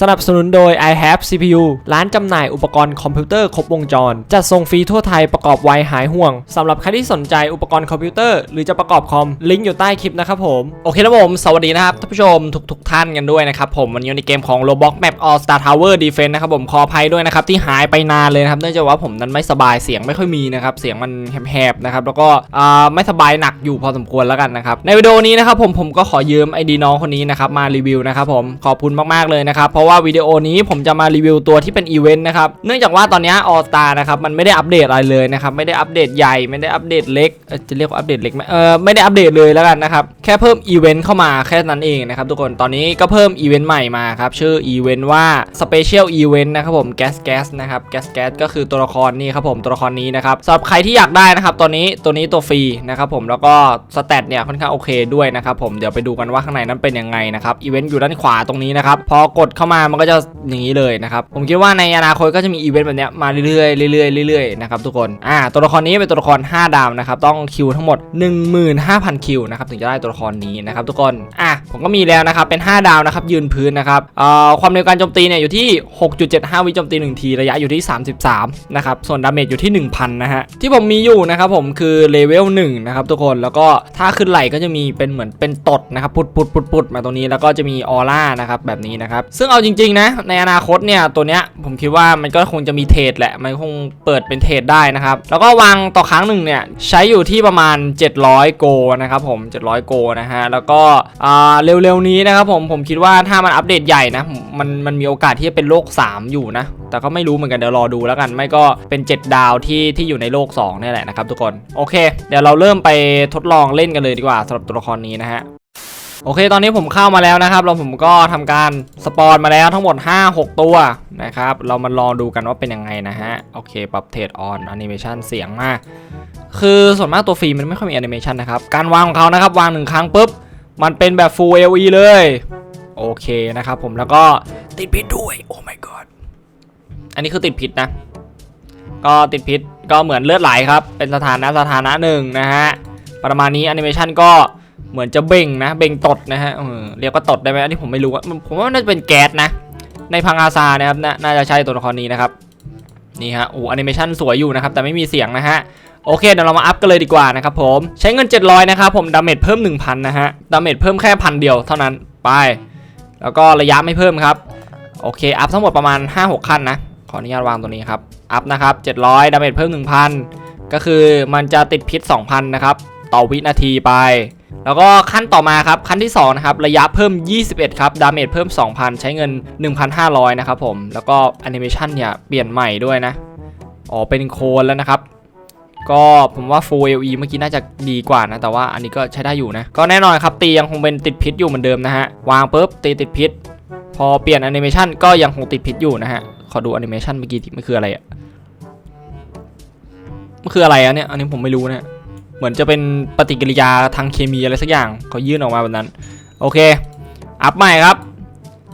สนับสนุนโดย i have CPU ร้านจำหน่ายอุปกรณ์คอมพิวเตอร์ครบวงจร จัดส่งฟรีทั่วไทยประกอบไวหายห่วงสำหรับใครที่สนใจอุปกรณ์คอมพิวเตอร์หรือจะประกอบคอม ลิงก์อยู่ใต้คลิปนะครับผม โอเคนะผม สวัสดีนะครับท่านผู้ชมทุกๆท่านกันด้วยนะครับผม วันนี้ในเกมของ Roblox Map All Star Tower Defense นะครับผมขออภัยด้วยนะครับ ที่หายไปนานเลยนะครับเนื่องจากว่าผมนั้นไม่สบายเสียงไม่ค่อยมีนะครับเสียงมันแหบๆนะครับแล้วก็ไม่สบายหนักอยู่พอสมควรแล้วกันนะครับในวิดีโอนี้นะครับผมผมก็ขอยืมไอดีน้องคนนี้นะครับมารีวิวนะครับผมขอบคุณมากๆเลยนะครับเพราะว่าวิดีโอนี้ผมจะมารีวิวตัวที่เป็นอีเวนต์นะครับ เนื่องจากว่าตอนนี้ All Star นะครับมันไม่ได้อัปเดตอะไรเลยนะครับ ไม่ได้อัปเดตใหญ่ไม่ได้อัปเดตเล็ก จะเรียกว่าอัปเดตเล็กไหมเออไม่ได้อัปเดตเลยแล้วกันนะครับ แค่เพิ่มอีเวนต์เข้ามาแค่นั้นเองนะครับทุกคนตอนนี้ก็เพิ่มอีเวนต์ใหม่มาครับ ชื่ออีเวนต์ว่า Special Event นะครับผม Gas Gas นะครับ Gas Gas ก็คือตัวละครนี่ครับผมตัวละครนี้นะครับสำหรับใครที่อยากได้นะครับตัวนี้ตัวนี้ตัวฟรีนะครับผมแล้วก็สเตตเนี่ยค่อนข้างโอเคด้วยนะครับผมเดี๋ยวไปดูกันว่าข้างในนั้นเป็นยังไงนะครับอีเวนต์อยู่ด้านขวาตรงนี้นะครับพอกดเข้ามามันก็จะอย่างนี้เลยนะครับผมคิดว่าในอนาคตก็จะมีอีเวนต์แบบนี้มาเรื่อยๆเรื่อยๆเรื่อยๆนะครับทุกคนอ่าตัวละครนี้เป็นตัวละคร 5 ดาวนะครับต้องคิวทั้งหมด 15,000 คิวนะครับถึงจะได้ตัวละครนี้นะครับทุกคนอะผมก็มีแล้วนะครับเป็น 5 ดาวนะครับยืนพื้นนะครับเอ่อความเร็วการโจมตีเนี่ยอยู่ที่ 6.75 วิโจมตี 1 ทีระยะอยู่ที่ 33นะครับส่วนดาเมจอยู่ที่ 1,000นะฮะที่ผมมีอยู่นะครับผมคือเลเวล1นะครับทุกคนแล้วก็ถ้าขึ้นไหลก็จะมีเป็นเหมือนเป็นตดนะครับปุดปุดปุดปุดมาตรงนี้แล้วก็จะมีออร่านะครับแบบนี้นะครับซึ่งเอาจริงๆนะ ในอนาคตเนี่ยตัวเนี้ยผมคิดว่ามันก็คงจะมีเทรดแหละ มันคงเปิดเป็นเทรดได้นะครับ แล้วก็วางต่อครั้งหนึ่งเนี่ยใช้อยู่ที่ประมาณ 700 โกนะครับผม 700 โกนะฮะ แล้วก็อ่าเร็วๆนี้นะครับผม ผมคิดว่าถ้ามันอัปเดตใหญ่นะ มันมันมีโอกาสที่จะเป็นโลก 3 อยู่นะ แต่ก็ไม่รู้เหมือนกันเดี๋ยวรอดูแล้วกัน ไม่ก็เป็น 7 ดาวที่ที่อยู่ในโลก2นี่แหละนะครับทุกคน โอเค เดี๋ยวเราเริ่มไปทดลองเล่นกันเลยดีกว่าสำหรับตัวละครนี้นะฮะ โอเค ตอนนี้ผมเข้ามาแล้วนะครับ เราผมก็ทำการสปอนมาแล้วทั้งหมด 5-6 ตัวนะครับ เรามาลองดูกันว่าเป็นยังไงนะฮะ โอเค ปรับเทรดออนแอนิเมชันเสียงมากคือส่วนมากตัวฟรีมันไม่ค่อยมีแอนิเมชันนะครับ การวางของเขานะครับ วางหนึ่งครั้งปุ๊บ มันเป็นแบบ Full LE เลย โอเคนะครับผม แล้วก็ติดพิษด้วย โอ้ my god อันนี้คือติดพิษนะ ก็ติดพิษก็เหมือนเลือดไหลครับ เป็นสถานะสถานะหนึ่งนะฮะ ประมาณนี้แอนิเมชันก็ เหมือนจะเบ่งนะ เบ่งตดนะฮะเรียกว่าตดได้ไหมอันนี้ผมไม่รู้ว่าผมว่าน่าจะเป็นแก๊สนะ ในพังอาซานะครับนาน่าจะใช่ตัวละครนี้นะครับนี่ฮะโอ้แอนิเมชันสวยอยู่นะครับ แต่ไม่มีเสียงนะฮะโอเคเดี๋ยวเรามาอัพกันเลยดีกว่านะครับผมใช้เงิน 700 นะครับผมดาเมจเพิ่ม 1,000 นะฮะดาเมจเพิ่มแค่พันเดียวเท่านั้นไป แล้วก็ระยะไม่เพิ่มครับ โอเค อัพทั้งหมดประมาณ 5-6 ขั้นนะ ขออนุญาตวางตัวนี้ครับ อัพนะครับ 700 ดาเมจเพิ่ม 1,000 ก็คือมันจะติดพิษ 2,000 นะครับ ต่อวินาทีไป แล้วก็ขั้นต่อมาครับขั้นที่2นะครับระยะเพิ่ม 21 ครับดาเมจเพิ่ม 2,000 ใช้เงิน 1,500 นะครับผม แล้วก็แอนิเมชันเนี่ยเปลี่ยนใหม่ด้วยนะ อ๋อเป็นโคนแล้วนะครับ ก็ผมว่า Full LE เมื่อกี้น่าจะดีกว่านะ แต่ว่าอันนี้ก็ใช้ได้อยู่นะ ก็แน่นอนครับตียังคงเป็นติดพิษอยู่เหมือนเดิมนะฮะ วางปุ๊บตีติดพิษ พอเปลี่ยนแอนิเมชันก็ยังคงติดพิษอยู่นะฮะ ขอดูแอนิเมชันเมื่อกี้มันคืออะไรอะมันคืออะไรอะเนี่ย อันนี้ผมไม่รู้นะ เหมือนจะเป็นปฏิกิริยาทางเคมีอะไรสักอย่างเขายื่นออกมาแบบนั้น โอเค อัพใหม่ครับ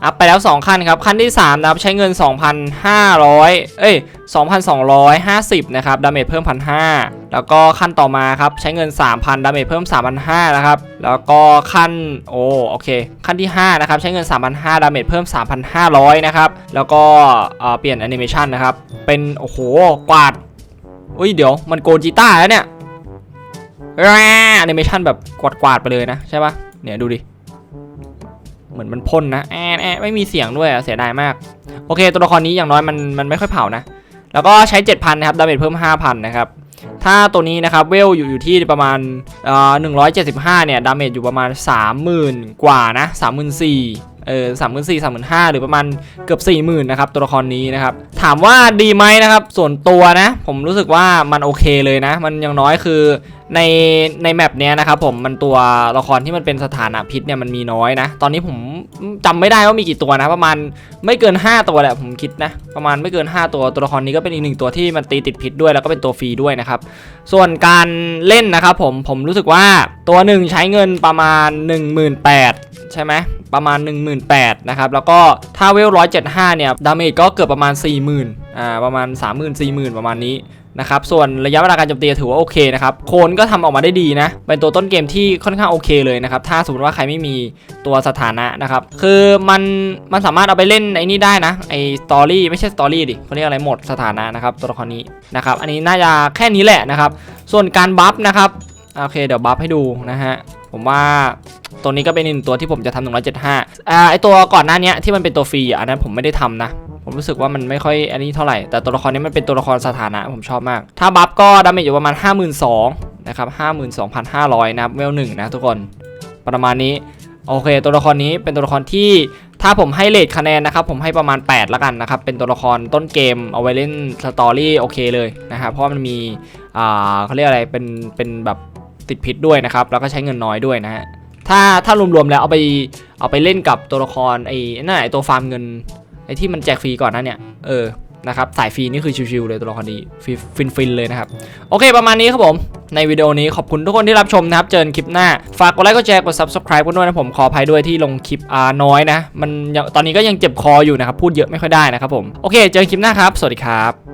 อัพไปแล้ว 2 ขั้นครับ ขั้นที่ 3 นะครับ ใช้เงิน 2,500 เอ้ย 2,250 นะครับ ดาเมจเพิ่ม 1,500 แล้วก็ขั้นต่อมาครับ ใช้เงิน 3,000 ดาเมจเพิ่ม 3,500 นะครับ แล้วก็ขั้น โอ้โอเค ขั้นที่ 5 นะครับ ใช้เงิน 3,500 ดาเมจเพิ่ม 3,500 นะครับ แล้วก็เอ่อเปลี่ยนแอนิเมชันนะครับ เป็น โอ้โห กวาดอุ้ย เดี๋ยว มันโกจิต้าแล้วเนี่ย แอนิเมชันแบบกวาดกวาดๆไปเลยนะใช่ปะเนี่ยดูดิ เหมือนมันพ่นนะแอะแอะไม่มีเสียงด้วยอะเสียดายมาก โอเค ตัวละครนี้อย่างน้อยมันมันไม่ค่อยเผานะ แล้วก็ใช้ 7,000 นะครับ ดาเมจเพิ่ม 5,000 นะครับ ถ้าตัวนี้นะครับ เวลอยู่อยู่ที่ประมาณเอ่อ175 เนี่ย ดาเมจอยู่ประมาณ 30,000 กว่านะ 34,000 เออ34,000 35,000หมื่นห้าหรือประมาณเกือบ40,000นนะครับตัวละครนี้นะครับ ถามว่าดีไหมนะครับ ส่วนตัวนะ ผมรู้สึกว่ามันโอเคเลยนะ มันย่างน้อยคือในในแมปเนี้ยนะครับผมมันตัวละครที่มันเป็นสถานะพิษเนี่ยมันมีน้อยนะ ตอนนี้ผมจำไม่ได้ว่ามีกี่ตัวนะ ประมาณไม่เกิน 5 ตัวแหละผมคิดนะประมาณไม่เกิน 5 ตัวตัวละครนี้ก็เป็นอีกหนึ่งตัวที่มันตีติดพิษด้วยแล้วก็เป็นตัวฟรีด้วยนะครับ ส่วนการเล่นนะครับผมผมรู้สึกว่าตัวหนึ่งใช้เงินประมาณ 18,000ใช่ไหม ประมาณ 18,000นะครับ แล้วก็ถ้าเวล175 เนี่ย ดาเมจก็เกือบประมาณ 40,000อ่า ประมาณ 30,000 40,000 ประมาณนี้นะครับ ส่วนระยะเวลาการโจมตีถือว่าโอเคนะครับ โคนก็ทำออกมาได้ดีนะ เป็นตัวต้นเกมที่ค่อนข้างโอเคเลยนะครับ ถ้าสมมติว่าใครไม่มีตัวสถานะนะครับ คือมันมันสามารถเอาไปเล่นไอ้นี่ได้นะ ไอ้สตอรี่ไม่ใช่สตอรี่ดิเขาเรียกอะไรหมดสถานะนะครับตัวละครนี้นะครับ อันนี้น่าจะแค่นี้แหละนะครับ ส่วนการบัฟนะครับ โอเค เดี๋ยวบัฟให้ดูนะฮะ ผมว่า ตัวนี้ก็เป็นอีกหนึ่งตัวที่ผมจะทำ175อ่าไอตัวก่อนหน้านี้ที่มันเป็นตัวฟรีอะอันนั้นผมไม่ได้ทำนะ ผมรู้สึกว่ามันไม่ค่อยอันนี้เท่าไหร่ แต่ตัวละครนี้มันเป็นตัวละครสถานะผมชอบมาก ถ้าบัฟก็ดาเมจอยู่ประมาณ 52,000นะครับ52,500นะครับเวลหนึ่งนะทุกคนประมาณนี้โอเค ตัวละครนี้เป็นตัวละครที่ถ้าผมให้เลทคะแนนนะครับผมให้ประมาณ 8 แล้วกันนะครับ เป็นตัวละครต้นเกมเอาไว้เล่นสตอรี่โอเคเลยนะครับเพราะมันมีอ่าเขาเรียกอะไรเป็นเป็นแบบติดพิษด้วยนะครับ แล้วก็ใช้เงินน้อยด้วยนะฮะ ถ้าถ้ารวมๆแล้วเอาไปเอาไปเล่นกับตัวละครไอ้นั่นไอ้ตัวฟาร์มเงินไอ้ที่มันแจกฟรีก่อนหนะเนี่ยเออนะครับสายฟรีนี่คือชิวๆเลยตัวละครนี้ฟินฟินๆเลยนะครับ โอเคประมาณนี้ครับผม ในวิดีโอนี้ขอบคุณทุกคนที่รับชมนะครับ เจอกันคลิปหน้า ฝากกดไลค์กดแชร์กด subscribe กันด้วยนะผมขออภัยด้วยที่ลงคลิปอ่าน้อยนะ มันตอนนี้ก็ยังเจ็บคออยู่นะครับ พูดเยอะไม่ค่อยได้นะครับผม โอเค เจอกันคลิปหน้าครับ สวัสดีครับ